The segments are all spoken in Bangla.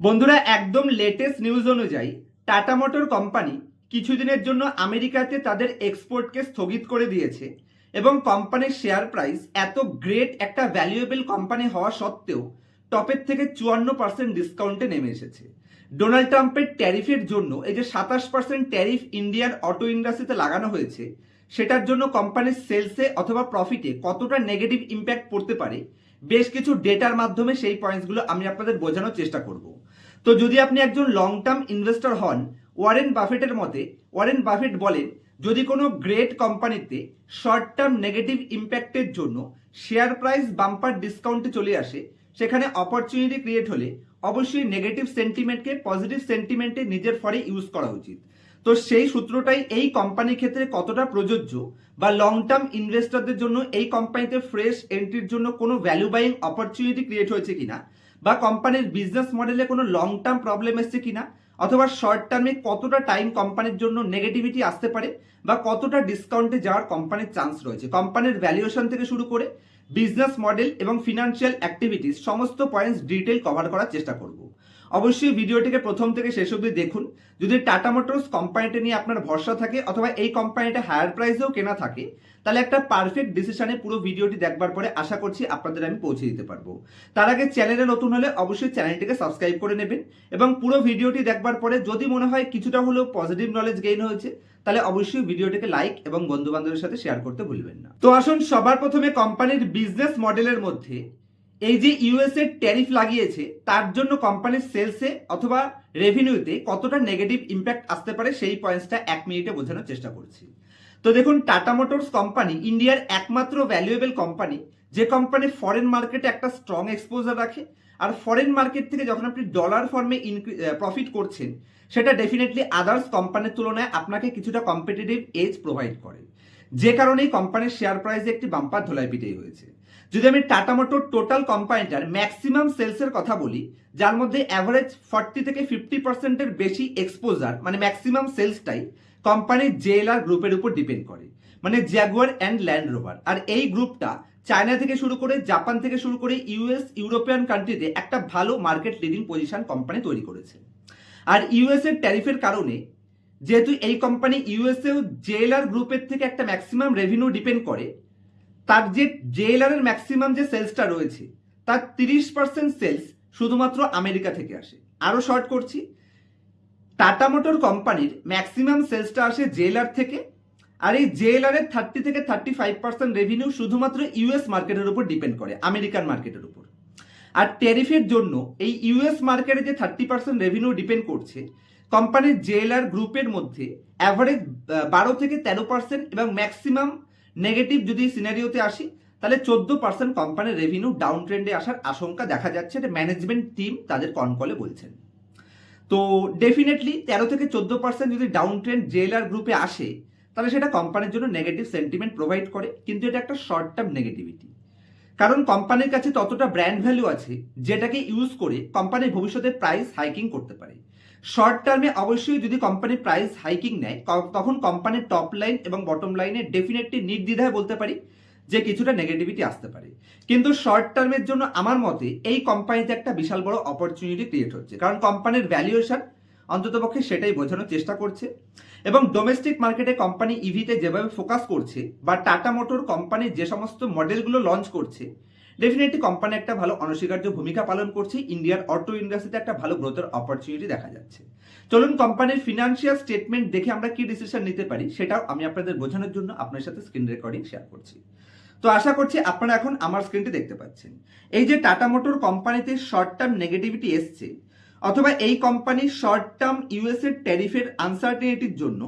বন্ধুরা, একদম লেটেস্ট নিউজ অনুযায়ী টাটা মোটর কোম্পানি কিছুদিনের জন্য আমেরিকাতে তাদের এক্সপোর্টকে স্থগিত করে দিয়েছে এবং কোম্পানির শেয়ার প্রাইস এত গ্রেট একটা ভ্যালুয়েবল কোম্পানি হওয়া সত্ত্বেও টপের থেকে চুয়ান্ন পার্সেন্ট ডিসকাউন্টে নেমে এসেছে। ডোনাল্ড ট্রাম্পের ট্যারিফের জন্য এই যে সাতাশ পার্সেন্ট ট্যারিফ ইন্ডিয়ান অটো ইন্ডাস্ট্রিতে লাগানো হয়েছে, সেটার জন্য কোম্পানির সেলসে অথবা প্রফিটে কতটা নেগেটিভ ইম্প্যাক্ট পড়তে পারে, বেশ কিছু ডেটার মাধ্যমে সেই পয়েন্টসগুলো আমি আপনাদের বোঝানোর চেষ্টা করব। তো যদি আপনি একজন লং টার্ম ইনভেস্টর হন ওয়ারেন বাফেটের মতে ওয়ারেন বাফেট বলেন, যদি কোনো গ্রেট কোম্পানিতে শর্ট টার্ম নেগেটিভ ইম্প্যাক্টের জন্য শেয়ার প্রাইস বাম্পার ডিসকাউন্টে চলে আসে, সেখানে অপরচুনিটি ক্রিয়েট হলে অবশ্যই নেগেটিভ সেন্টিমেন্টকে পজিটিভ সেন্টিমেন্টে নিজের ফরে ইউজ করা উচিত। তো সেই সূত্রটাই এই কোম্পানির ক্ষেত্রে কতটা প্রযোজ্য বা লং টার্ম ইনভেস্টরদের জন্য এই কোম্পানিতে ফ্রেশ এন্ট্রির জন্য কোনো ভ্যালু বাইং অপরচুনিটি ক্রিয়েট হয়েছে কিনা বা কোম্পানির বিজনেস মডেলে কোনো লং টার্ম প্রবলেম এসছে কিনা? অথবা শর্ট টার্মে কতটা টাইম কোম্পানির জন্য নেগেটিভিটি আসতে পারে? বা কতটা ডিসকাউন্টে যাওয়ার কোম্পানির চান্স রয়েছে? কোম্পানির ভ্যালুয়েশন থেকে শুরু করে বিজনেস মডেল এবং ফিনান্সিয়াল অ্যাক্টিভিটিস সমস্ত পয়েন্টস ডিটেল কভার করার চেষ্টা করব। অবশ্যই ভিডিওটিকে প্রথম থেকে শেষ অবধি দেখুন। যদি টাটা মোটরস কোম্পানিটা নিয়ে আপনার ভরসা থাকে অথবা এই কোম্পানিটা হায়ার প্রাইসেও কেনা থাকে, তাহলে একটা পারফেক্ট ডিসিশনে পুরো ভিডিওটি দেখবার পরে আশা করছি আপনাদের আমি পৌঁছে দিতে পারব। তার আগে চ্যানেলে নতুন হলে অবশ্যই চ্যানেলটিকে সাবস্ক্রাইব করে নেবেন এবং পুরো ভিডিওটি দেখবার পরে যদি মনে হয় কিছুটা হলেও পজিটিভ নলেজ গেইন হয়েছে, তাহলে অবশ্যই ভিডিওটিকে লাইক এবং বন্ধু বান্ধবের সাথে শেয়ার করতে ভুলবেন না। তো আসুন সবার প্রথমে কোম্পানির বিজনেস মডেলের মধ্যে এই যে ইউএসএ ট্যারিফ লাগিয়েছে, তার জন্য কোম্পানির সেলসে অথবা রেভিনিউতে কতটা নেগেটিভ ইম্প্যাক্ট আসতে পারে সেই পয়েন্টসটা এক মিনিটে বোঝানোর চেষ্টা করছি। তো দেখুন টাটা মোটরস কোম্পানি ইন্ডিয়ার একমাত্র ভ্যালুয়েবল কোম্পানি যে কোম্পানি ফরেন মার্কেটে একটা স্ট্রং এক্সপোজার রাখে, আর ফরেন মার্কেট থেকে যখন আপনি ডলার ফর্মে প্রফিট করছেন, সেটা ডেফিনেটলি আদার্স কোম্পানির তুলনায় আপনাকে কিছুটা কম্পিটিটিভ এজ প্রোভাইড করে। যে কারণেই কোম্পানির শেয়ার প্রাইসে একটি বাম্পার ধোলাই পিটেই হয়েছে। যদি আমি টাটা মোটর টোটাল কোম্পানিটার ম্যাক্সিমাম সেলসের কথা বলি, যার মধ্যে অ্যাভারেজ ফর্টি থেকে ফিফটি পার্সেন্টের বেশি এক্সপোজার মানে ম্যাক্সিমাম সেলসটাই কোম্পানির জেএলআর গ্রুপের উপর ডিপেন্ড করে। মানে জ্যাগুয়ার অ্যান্ড ল্যান্ড রোভার আর এই গ্রুপটা চায়না থেকে শুরু করে জাপান থেকে শুরু করে ইউএস ইউরোপিয়ান কান্ট্রিতে একটা ভালো মার্কেট লিডিং পজিশন কোম্পানি তৈরি করেছে। আর ইউএস এর ট্যারিফের কারণে যেহেতু এই কোম্পানি ইউএসএও জেএলআর গ্রুপের থেকে একটা ম্যাক্সিমাম রেভিনিউ ডিপেন্ড করে তার যে জেএলআর ম্যাক্সিমাম যে সেলসটা রয়েছে, তার তিরিশ পার্সেন্ট সেলস শুধুমাত্র আমেরিকা থেকে আসে। আরও শর্ট করছি। টাটা মোটর কোম্পানির ম্যাক্সিমাম সেলসটা আসে জেএলআর থেকে, আর এই জেএলআর এর থার্টি থেকে থার্টি ফাইভ পার্সেন্ট রেভিনিউ শুধুমাত্র ইউএস মার্কেটের উপর ডিপেন্ড করে আমেরিকান মার্কেটের উপর। আর ট্যারিফের জন্য এই ইউএস মার্কেটে যে থার্টি পার্সেন্ট রেভিনিউ ডিপেন্ড করছে কোম্পানির জেএলআর গ্রুপের মধ্যে অ্যাভারেজ বারো থেকে তেরো পার্সেন্ট এবং ম্যাক্সিমাম নেগেটিভ যদি সিনারিওতে আসি, তাহলে চোদ্দ পার্সেন্ট কোম্পানির রেভিনিউ ডাউন ট্রেন্ডে আসার আশঙ্কা দেখা যাচ্ছে এটা ম্যানেজমেন্ট টিম তাদের কনকলে বলছেন। তো ডেফিনেটলি তেরো থেকে চোদ্দ পার্সেন্ট যদি ডাউন ট্রেন্ড জেলার গ্রুপে আসে, তাহলে সেটা কোম্পানির জন্য নেগেটিভ সেন্টিমেন্ট প্রোভাইড করে, কিন্তু এটা একটা শর্ট টার্ম নেগেটিভিটি কারণ কোম্পানির কাছে ততটা ব্র্যান্ড ভ্যালু আছে, যেটাকে ইউজ করে কোম্পানি ভবিষ্যতে প্রাইস হাইকিং করতে পারে। শর্ট টার্মে অবশ্যই যদি কোম্পানি প্রাইস হাইকিং নেয় তখন কোম্পানির টপ লাইন এবং বটম লাইনে ডেফিনেটলি নির্দ্বিধায় বলতে পারি যে কিছুটা নেগেটিভিটি আসতে পারে। কিন্তু শর্ট টার্মের জন্য আমার মতে এই কোম্পানিতে একটা বিশাল বড় অপরচুনিটি ক্রিয়েট হচ্ছে। কারণ কোম্পানির ভ্যালুয়েশন অন্ততপক্ষে সেটাই বোঝানোর চেষ্টা করছে। এবং ডোমেস্টিক মার্কেটে কোম্পানি ইভিতে যেভাবে ফোকাস করছে বা টাটা মোটর কোম্পানি যে সমস্ত মডেলগুলো লঞ্চ করছে ডেফিনেটলি কোম্পানি একটা ভালো অনস্বীকার্য ভূমিকা পালন করছে। ইন্ডিয়ার অটো ইন্ডাস্ট্রিতে একটা ভালো গ্রোথের অপরচুনিটি দেখা যাচ্ছে। চলুন কোম্পানির ফিনান্সিয়াল স্টেটমেন্ট দেখে আমরা কি ডিসিশন নিতে পারি, সেটাও আমি আপনাদের বোঝানোর জন্য আপনার সাথে স্ক্রিন রেকর্ডিং শেয়ার করছি। তো আশা করছি আপনারা এখন আমার স্ক্রিনটি দেখতে পাচ্ছেন। এই যে টাটা মোটর কোম্পানিতে শর্ট টার্ম নেগেটিভিটি এসছে, অথবা এই কোম্পানি শর্ট টার্ম ইউএসএ ট্যারিফের আনসার্টেনিটির জন্য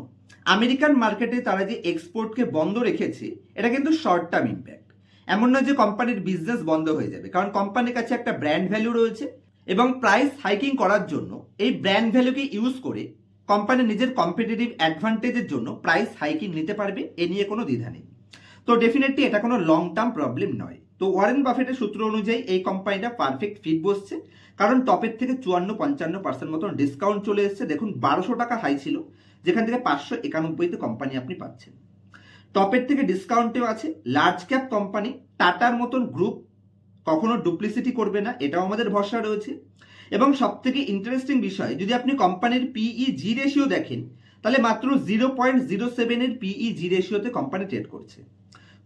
আমেরিকান মার্কেটে তারা যে এক্সপোর্টকে বন্ধ রেখেছে, এটা কিন্তু শর্ট টার্ম ইম্প্যাক্ট এমন নয় যে কোম্পানির বিজনেস বন্ধ হয়ে যাবে, কারণ কোম্পানির কাছে একটা ব্র্যান্ড ভ্যালু রয়েছে এবং প্রাইস হাইকিং করার জন্য এই ব্র্যান্ড ভ্যালুকে ইউজ করে কোম্পানি নিজের কম্পিটিটিভ অ্যাডভান্টেজের জন্য প্রাইস হাইকিং নিতে পারবে, এ নিয়ে কোনো দ্বিধা নেই। তো ডেফিনেটলি এটা কোনো লং টার্ম প্রবলেম নয়। তো ওয়ারেন বাফেটের সূত্র অনুযায়ী এই কোম্পানিটা পারফেক্ট ফিট বসছে, কারণ টপের থেকে চুয়ান্ন, পঞ্চান্ন পার্সেন্ট মতন ডিসকাউন্ট চলে এসেছে। দেখুন, বারোশো টাকা হাই ছিল, যেখান থেকে পাঁচশো একানব্বইতে কোম্পানি আপনি পাচ্ছেন। টপের থেকে ডিসকাউন্টেও আছে। লার্জ ক্যাপ কোম্পানি টাটার মতন গ্রুপ কখনো ডুপ্লিসিটি করবে না, এটাও আমাদের ভরসা রয়েছে। এবং সব থেকে ইন্টারেস্টিং বিষয়, যদি আপনি কোম্পানির পিই জি রেশিও দেখেন, তাহলে মাত্র জিরো পয়েন্ট জিরো সেভেনের পিই জি রেশিওতে কোম্পানি ট্রেড করছে।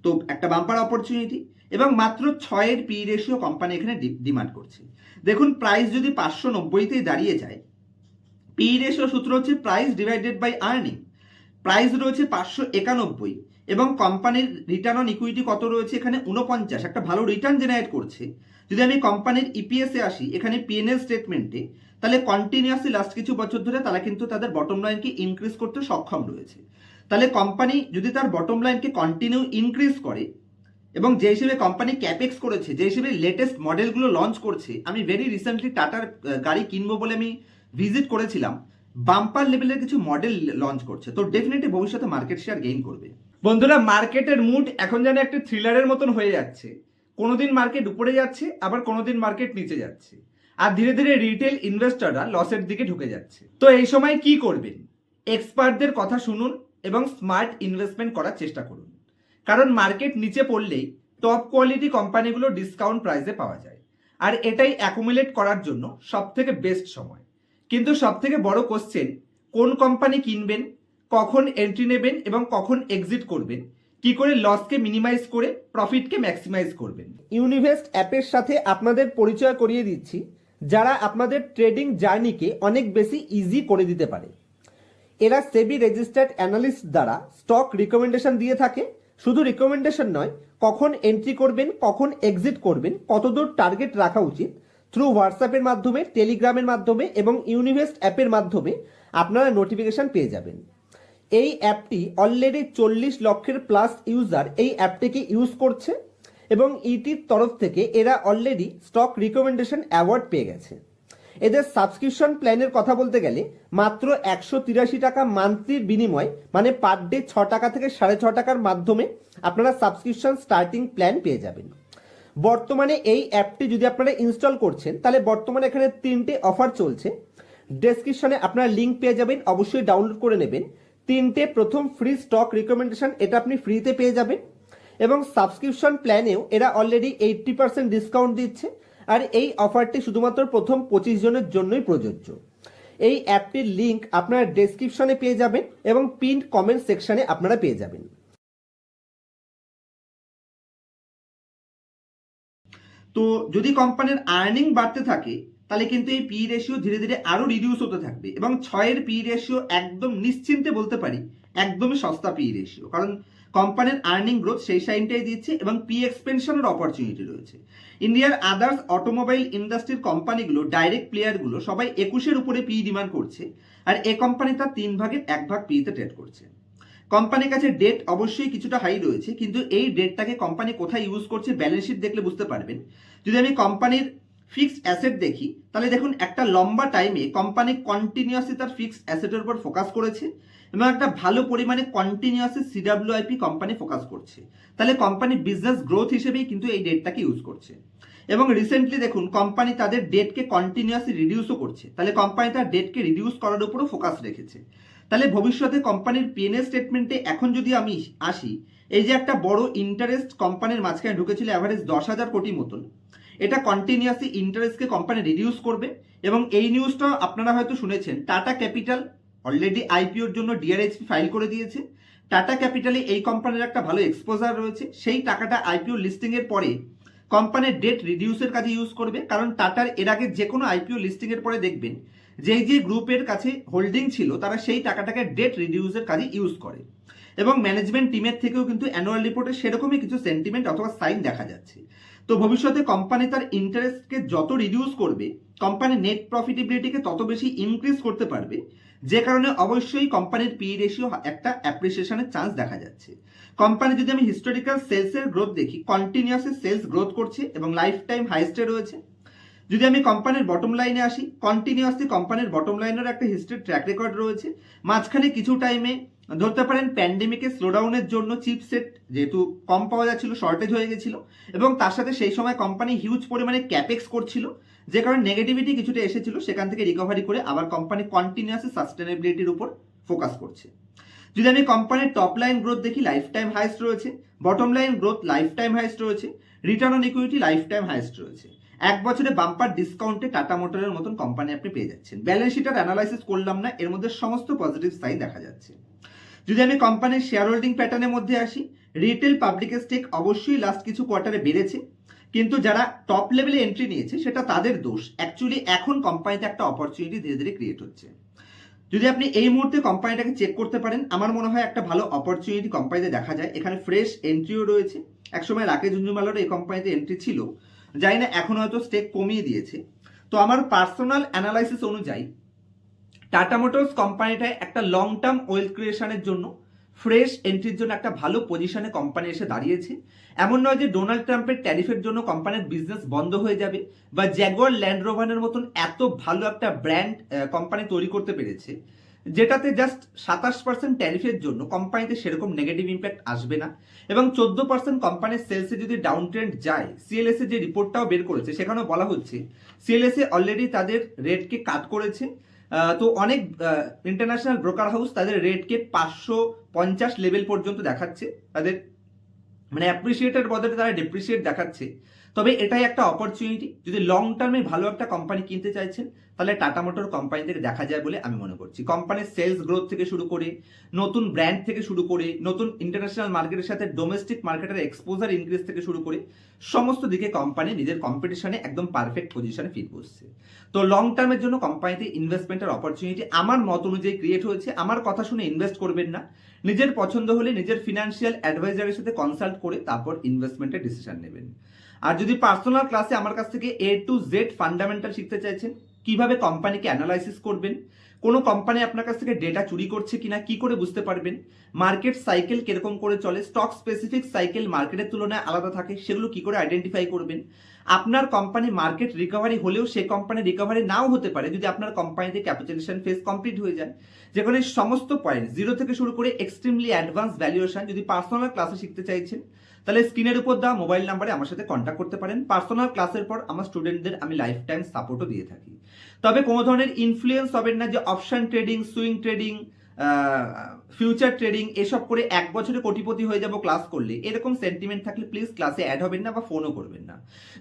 তো একটা বাম্পার অপরচুনিটি এবং মাত্র ছয়ের পি রেশিও কোম্পানি এখানে ডিমান্ড করছে। দেখুন প্রাইস যদি পাঁচশো নব্বইতেই দাঁড়িয়ে যায় পি রেশিও সূত্র হচ্ছে price divided by earning price রয়েছে পাঁচশো একানব্বই। এবং কোম্পানির রিটার্ন অন ইকুইটি কত রয়েছে? এখানে উনপঞ্চাশ একটা ভালো রিটার্ন জেনারেট করছে। যদি আমি কোম্পানির ইপিএসে আসি, এখানে পিএনএল স্টেটমেন্টে তাহলে কন্টিনিউয়াসলি লাস্ট কিছু বছর ধরে তারা কিন্তু তাদের বটম লাইনকে ইনক্রিজ করতে সক্ষম রয়েছে। তাহলে কোম্পানি যদি তার বটম লাইনকে কন্টিনিউ ইনক্রিজ করে, এবং যে হিসেবে কোম্পানি ক্যাপেক্স করেছে, যে হিসেবে লেটেস্ট মডেলগুলো লঞ্চ করছে, আমি ভেরি রিসেন্টলি টাটার গাড়ি কিনবো বলে আমি ভিজিট করেছিলাম বাম্পার লেভেলের কিছু মডেল লঞ্চ করছে। তো ডেফিনেটলি ভবিষ্যতে মার্কেট শেয়ার গেইন করবে। বন্ধুরা, মার্কেটের মুড এখন যেন একটা থ্রিলারের মতন হয়ে যাচ্ছে। কোনোদিন মার্কেট উপরে যাচ্ছে, আবার কোনোদিন মার্কেট নিচে যাচ্ছে। আর ধীরে ধীরে রিটেল ইনভেস্টররা লসের দিকে ঢুকে যাচ্ছে। তো এই সময় কি করবেন? এক্সপার্টদের কথা শুনুন এবং স্মার্ট ইনভেস্টমেন্ট করার চেষ্টা করুন। কারণ মার্কেট নিচে পড়লেই টপ কোয়ালিটি কোম্পানিগুলো ডিসকাউন্ট প্রাইসে পাওয়া যায়। আর এটাই অ্যাকুমুলেট করার জন্য সব থেকে বেস্ট সময়। কিন্তু সব থেকে বড় কোশ্চেন কোন কোম্পানি কিনবেন? কখন এন্ট্রি নেবেন এবং কখন এক্সিট করবেন, কি করে লসকে মিনিমাইজ করে প্রফিটকে ম্যাক্সিমাইজ করবেন। ইউনিভেস্ট অ্যাপের সাথে আপনাদের পরিচয় করিয়ে দিচ্ছি, যারা আপনাদের ট্রেডিং জার্নিকে অনেক বেশি ইজি করে দিতে পারে। এরা সেবি রেজিস্টার্ড অ্যানালিস্ট দ্বারা স্টক রিকমেন্ডেশন দিয়ে থাকে। শুধু রিকমেন্ডেশন নয়, কখন এন্ট্রি করবেন, কখন এক্সিট করবেন, কতদূর টার্গেট রাখা উচিত থ্রু হোয়াটসঅ্যাপের মাধ্যমে টেলিগ্রামের মাধ্যমে এবং ইউনিভেস্ট অ্যাপের মাধ্যমে আপনারা নোটিফিকেশন পেয়ে যাবেন। এই অ্যাপটি অলরেডি চল্লিশ লক্ষের প্লাস ইউজার এই অ্যাপটিকে ইউজ করছে এবং ইটির তরফ থেকে এরা অলরেডি স্টক রিকমেন্ডেশন অ্যাওয়ার্ড পেয়ে গেছে। এদের সাবস্ক্রিপশন প্ল্যানের কথা বলতে গেলে মাত্র একশো তিরাশি টাকা মান্থলির বিনিময় মানে পার ডে ছ টাকা থেকে সাড়ে ছ টাকার মাধ্যমে আপনারা সাবস্ক্রিপশন স্টার্টিং প্ল্যান পেয়ে যাবেন। বর্তমানে এই অ্যাপটি যদি আপনারা ইনস্টল করছেন, তাহলে বর্তমানে এখানে তিনটে অফার চলছে। ডেসক্রিপশনে আপনারা লিঙ্ক পেয়ে যাবেন, অবশ্যই ডাউনলোড করে নেবেন। তিনটে প্রথম ফ্রি স্টক রিকমেন্ডেশন এটা আপনি ফ্রিতে পেয়ে যাবেন। এবং সাবস্ক্রিপশন প্ল্যানেও এরা অলরেডি এইটটি পার্সেন্ট ডিসকাউন্ট দিচ্ছে। আর এই অফারটি শুধুমাত্র প্রথম পঁচিশ জনের জন্যই প্রযোজ্য। এই অ্যাপটির লিঙ্ক আপনারা ডেসক্রিপশনে পেয়ে যাবেন এবং পিন কমেন্ট সেকশনে আপনারা পেয়ে যাবেন। তো যদি কোম্পানির আর্নিং বাড়তে থাকে তাহলে কিন্তু এই পি রেশিও ধীরে ধীরে আরও রিডিউস হতে থাকবে এবং ছয়ের পি রেশিও একদম নিশ্চিন্তে বলতে পারি, একদমই সস্তা পি রেশিও কারণ কোম্পানির আর্নিং গ্রোথ সেই সাইনটাই দিচ্ছে এবং পি এক্সপেনশনের অপরচুনিটি রয়েছে। ইন্ডিয়ার আদার্স অটোমোবাইল ইন্ডাস্ট্রির কোম্পানিগুলো ডাইরেক্ট প্লেয়ারগুলো সবাই একুশের উপরে পি ডিমান্ড করছে আর এ কোম্পানি তার তিন ভাগের এক ভাগ পিতে ট্রেড করছে। কোম্পানির কাছে ডেট অবশ্যই কিছুটা হাই রয়েছে, কিন্তু এই ডেটটাকে কোম্পানি কোথায় ইউজ করছে ব্যালেন্স শিট দেখলে বুঝতে পারবেন। যদি আমি কোম্পানির ফিক্সড অ্যাসেট দেখি, তাহলে দেখুন একটা লম্বা টাইমে কোম্পানি কন্টিনিউয়াসলি তার ফিক্সড অ্যাসেটের উপর ফোকাস করেছে এবং একটা ভালো পরিমাণে কন্টিনিউয়াসলি সিডাব্লিউআইপি কোম্পানি ফোকাস করছে। তাহলে কোম্পানি বিজনেস গ্রোথ হিসেবেই কিন্তু এই ডেটটাকে ইউজ করছে। এবং রিসেন্টলি দেখুন কোম্পানি তাদের ডেটকে কন্টিনিউয়াসলি রিডিউসও করছে। তাহলে কোম্পানি তার ডেটকে রিডিউস করার উপরও ফোকাস রেখেছে। তাহলে ভবিষ্যতে কোম্পানির পিএনএল স্টেটমেন্টে এখন যদি আমি আসি, এই যে একটা বড় ইন্টারেস্ট কোম্পানির মাঝখানে ঢুকেছিল অ্যাভারেজ দশ হাজার কোটি মতন। এটা কন্টিনিউয়াসলি ইন্টারেস্টকে কোম্পানি রিডিউস করবে এবং এই নিউজটা আপনারা হয়তো শুনেছেন টাটা ক্যাপিটাল অলরেডি আইপিওর জন্য ডিআরএইচপি ফাইল করে দিয়েছে। টাটা ক্যাপিটালে এই কোম্পানির একটা ভালো এক্সপোজার রয়েছে, সেই টাকাটা আইপিও লিস্টিং এর পরে কোম্পানির ডেট রিডিউসের কাজে ইউজ করবে, কারণ টাটার এর আগে যে কোনো আইপিও লিস্টিং এর পরে দেখবেন, যেই যে গ্রুপের কাছে হোল্ডিং ছিল, তারা সেই টাকাটাকে ডেট রিডিউসের কাজে ইউজ করে। এবং ম্যানেজমেন্ট টিমের থেকেও কিন্তু অ্যানুয়াল রিপোর্টে সেরকমই কিছু সেন্টিমেন্ট অথবা সাইন দেখা যাচ্ছে। তো ভবিষ্যতে কোম্পানি তার ইন্টারেস্টকে যত রিডিউস করবে কোম্পানি নেট প্রফিটেবিলিটিকে তত বেশি ইনক্রিজ করতে পারবে। যে কারণে অবশ্যই কোম্পানির পি রেশিও একটা অ্যাপ্রিসিয়েশনের চান্স দেখা যাচ্ছে। কোম্পানি যদি আমি হিস্টোরিক্যাল সেলসের গ্রোথ দেখি কন্টিনিউয়াসলি সেলস গ্রোথ করছে এবং লাইফ টাইম হাইস্টে রয়েছে। যদি আমি কোম্পানির বটম লাইনে আসি কন্টিনিউয়াসলি কোম্পানির বটম লাইনের একটা হিস্ট্রি ট্র্যাক রেকর্ড রয়েছে। মাঝখানে কিছু টাইমে ধরতে পারেন প্যান্ডেমিকের স্লোডাউনের জন্য চিপসেট যেহেতু কম পাওয়া যাচ্ছিল শর্টেজ হয়ে গেছিল, এবং তার সাথে সেই সময় কোম্পানি হিউজ পরিমাণে ক্যাপেক্স করছিল, যে কারণে নেগেটিভিটি কিছুটা এসেছিল, সেখান থেকে রিকভারি করে আবার কোম্পানি কন্টিনিউয়াসলি সাস্টেনেবিলিটির উপর ফোকাস করছে। যদি আমি কোম্পানির টপ লাইন গ্রোথ দেখি লাইফ টাইম হাইস্ট রয়েছে bottom line growth life time highest রয়েছে return on equity life time highest রয়েছে। এক বছরে বাম্পার ডিসকাউন্টে টাটা মোটরের মতন কোম্পানি আপনি পেয়ে যাচ্ছেন। ব্যালেন্স শিটার অ্যানালাইসিস করলাম না, এর মধ্যে সমস্ত পজিটিভ সাইড দেখা যাচ্ছে। যদি আমি কোম্পানির শেয়ার হোল্ডিং প্যাটার্নের মধ্যে আসি রিটেল পাবলিকের স্টেক অবশ্যই লাস্ট কিছু কোয়ার্টারে বেড়েছে। কিন্তু যারা টপ লেভেলে এন্ট্রি নিয়েছে, সেটা তাদের দোষ। অ্যাকচুয়ালি এখন কোম্পানিতে একটা অপরচুনিটি ধীরে ধীরে ক্রিয়েট হচ্ছে। যদি আপনি এই মুহূর্তে কোম্পানিটাকে চেক করতে পারেন, আমার মনে হয় একটা ভালো অপরচুনিটি কোম্পানিতে দেখা যায়। এখানে ফ্রেশ এন্ট্রিও রয়েছে। একসময় রাকেশ ঝুঞ্ঝুমালোর এই কোম্পানিতে এন্ট্রি ছিল। জানি না, এখন হয়তো স্টেক কমিয়ে দিয়েছে। তো আমার পার্সোনাল অ্যানালাইসিস অনুযায়ী টাটা মোটরস কোম্পানিটায় একটা লং টার্ম ওয়েলথ ক্রিয়েশনের জন্য ফ্রেশ এন্ট্রির জন্য একটা ভালো পজিশনে কোম্পানি এসে দাঁড়িয়েছে। এমন নয় যে ডোনাল্ড ট্রাম্পের ট্যারিফের জন্য কোম্পানির বিজনেস বন্ধ হয়ে যাবে বা জ্যাগুয়ার ল্যান্ড রোভারের মতন এত ভালো একটা ব্র্যান্ড কোম্পানি তৈরি করতে পেরেছে, যেটাতে জাস্ট সাতাশ পার্সেন্ট ট্যারিফের জন্য কোম্পানিতে সেরকম নেগেটিভ ইম্প্যাক্ট আসবে না এবং চোদ্দ পার্সেন্ট কোম্পানির সেলসে যদি ডাউন ট্রেন্ড যায় সিএলএস যে রিপোর্টটাও বের করেছে, সেখানেও বলা হচ্ছে সিএলএস অলরেডি তাদের রেটকে কাট করেছে। তো অনেক ইন্টারন্যাশনাল ব্রোকার হাউস তাদের রেটকে পাঁচশো পঞ্চাশ লেভেল পর্যন্ত দেখাচ্ছে। তাদের মানে অ্যাপ্রিসিয়েটের বদলে তারা ডেপ্রিসিয়েট দেখাচ্ছে। তবে এটাই একটা অপরচুনিটি যদি লং টার্মে ভালো একটা কোম্পানি কিনতে চাইছেন, তাহলে টাটা মোটর কোম্পানি থেকে দেখা যায় বলে আমি মনে করছি। কোম্পানির সেলস গ্রোথ থেকে শুরু করে, নতুন ব্র্যান্ড থেকে শুরু করে, নতুন ইন্টারন্যাশনাল মার্কেটের সাথে ডোমেস্টিক মার্কেটের এক্সপোজার ইনক্রিজ থেকে শুরু করে, সমস্ত দিকে কোম্পানি নিজের কম্পিটিশনে একদম পারফেক্ট পজিশনে ফিট করছে তো লং টার্মের জন্য কোম্পানিতে ইনভেস্টমেন্টের অপরচুনিটি আমার মত অনুযায়ী ক্রিয়েট হয়েছে। আমার কথা শুনে ইনভেস্ট করবেন না। নিজের পছন্দ হলে নিজের ফিনান্সিয়াল অ্যাডভাইজারের সাথে কনসাল্ট করে তারপর ইনভেস্টমেন্টের ডিসিশন নেবেন। আর যদি পার্সোনাল ক্লাসে আমার কাছ থেকে এ টু জেড ফান্ডামেন্টাল শিখতে চাইছেন, কীভাবে কোম্পানিকে অ্যানালাইসিস করবেন? কোনো কোম্পানি আপনার কাছ থেকে ডেটা চুরি করছে কিনা, কি করে বুঝতে পারবেন? মার্কেট সাইকেল কীরকম করে চলে? স্টক স্পেসিফিক সাইকেল মার্কেটের তুলনায় আলাদা থাকে, সেগুলো কি করে আইডেন্টিফাই করবেন? আপনার কোম্পানি মার্কেট রিকভারি হলেও সে কোম্পানি রিকভারি নাও হতে পারে, যদি আপনার কোম্পানিতে ক্যাপিটালেশন ফেস কমপ্লিট হয়ে যায়। যেখানে সমস্ত পয়েন্ট জিরো থেকে শুরু করে এক্সট্রিমলি অ্যাডভান্স ভ্যালুয়েশন যদি পার্সোনাল ক্লাসে শিখতে চাইছেন তাহলে স্ক্রিনের উপর দেওয়া মোবাইল নাম্বারে আমার সাথে কন্ট্যাক্ট করতে পারেন। পার্সোনাল ক্লাসের পর আমার স্টুডেন্টদের আমি লাইফ টাইম সাপোর্টও দিয়ে থাকি। তবে কোনো ধরনের ইনফ্লুয়েন্স হবেন না যে option trading swing trading future trading এসব করে এক বছরে কোটিপতি হয়ে যাব ক্লাস করলে। এরকম সেন্টিমেন্ট থাকলে প্লিজ ক্লাসে অ্যাড হবেন না বা ফোনও করবেন না।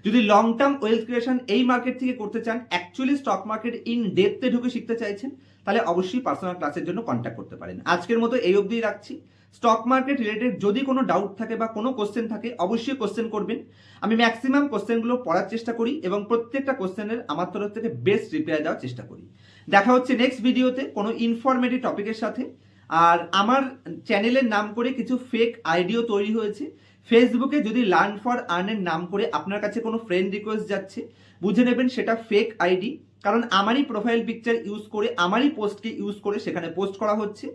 যদি লং টার্ম ওয়েলথ ক্রিয়েশন এই মার্কেট থেকে করতে চান অ্যাকচুয়ালি স্টক মার্কেট ইন ডেপথে ঢুকে শিখতে চাইছেন, তাহলে অবশ্যই পার্সোনাল ক্লাসের জন্য কন্ট্যাক্ট করতে পারেন। আজকের মতো এই অবধি রাখছি। স্টক মার্কেট রিলেটেড যদি কোনো ডাউট থাকে বা কোনো কোশ্চেন থাকে, অবশ্যই কোশ্চেন করবেন। আমি ম্যাক্সিমাম কোশ্চেনগুলো পড়ার চেষ্টা করি এবং প্রত্যেকটা কোশ্চেনের আমার তরফ থেকে বেস্ট রিপ্লাই দেওয়ার চেষ্টা করি। দেখা হচ্ছে নেক্সট ভিডিওতে কোনো ইনফরমেটিভ টপিকের সাথে। আর আমার চ্যানেলের নাম করে কিছু ফেক আইডিও তৈরি হয়েছে। ফেসবুকে যদি লার্ন ফর আর্নের নাম করে আপনার কাছে কোনো ফ্রেন্ড রিকোয়েস্ট যাচ্ছে, বুঝে নেবেন সেটা ফেক আইডি কারণ আমারই প্রোফাইল পিকচার ইউজ করে, আমারই পোস্টকে ইউজ করে সেখানে পোস্ট করা হচ্ছে।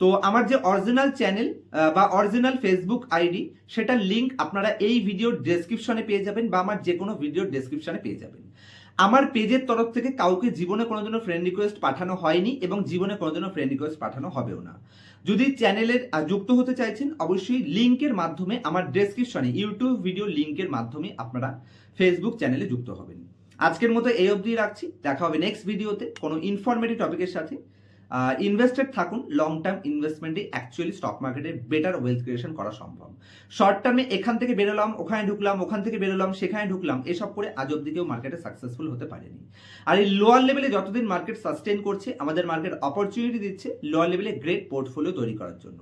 তো আমার যে অরিজিনাল চ্যানেল বা অরিজিনাল ফেসবুক আইডি সেটার লিঙ্ক আপনারা এই ভিডিওর ডেসক্রিপশনে পেয়ে যাবেন, বা আমার যে কোনো ভিডিওর ডেসক্রিপশনে পেয়ে যাবেন। আমার পেজের তরফ থেকে কাউকে জীবনে কোনোদিনও ফ্রেন্ড রিকোয়েস্ট পাঠানো হয়নি এবং জীবনে কোনোদিনও ফ্রেন্ড রিকোয়েস্ট পাঠানো হবেও না। যদি চ্যানেলের যুক্ত হতে চাইছেন, অবশ্যই লিঙ্কের মাধ্যমে, আমার ডেসক্রিপশনে ইউটিউব ভিডিও লিঙ্কের মাধ্যমে আপনারা ফেসবুক চ্যানেলে যুক্ত হবেন। আজকের মতো এই অবধি রাখছি। দেখা হবে নেক্সট ভিডিওতে কোনো ইনফরমেটিভ টপিকের সাথে। ইনভেস্টেড থাকুন লং টার্ম ইনভেস্টমেন্টে অ্যাকচুয়ালি স্টক মার্কেটে বেটার ওয়েলথ ক্রিয়েশন করা সম্ভব। শর্ট টার্মে এখান থেকে বেরোলাম, ওখানে ঢুকলাম, ওখান থেকে বেরোলাম, সেখানে ঢুকলাম, এসব করে আজ অব্দি কেউ মার্কেটে সাকসেসফুল হতে পারেনি। আর এই লোয়ার লেভেলে যতদিন মার্কেট সাস্টেন করছে, আমাদের মার্কেট অপরচুনিটি দিচ্ছে লোয়ার লেভেলে গ্রেট পোর্টফোলিও তৈরি করার জন্য।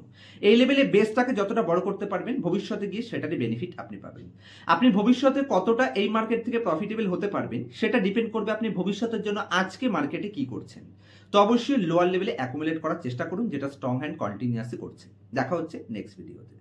এই লেভেলে বেসটাকে যতটা বড় করতে পারবেন, ভবিষ্যতে গিয়ে সেটারই বেনিফিট আপনি পাবেন। আপনি ভবিষ্যতে কতটা এই মার্কেট থেকে প্রফিটেবল হতে পারবেন, সেটা ডিপেন্ড করবে আপনি ভবিষ্যতের জন্য আজকে মার্কেটে কি করছেন। তো অবশ্যই লোয়ার লেভেলে অ্যাকুমুলেট করার চেষ্টা করুন, যেটা স্ট্রং হ্যান্ড কন্টিনিউয়াসলি করছে। দেখা হচ্ছে নেক্সট ভিডিওতে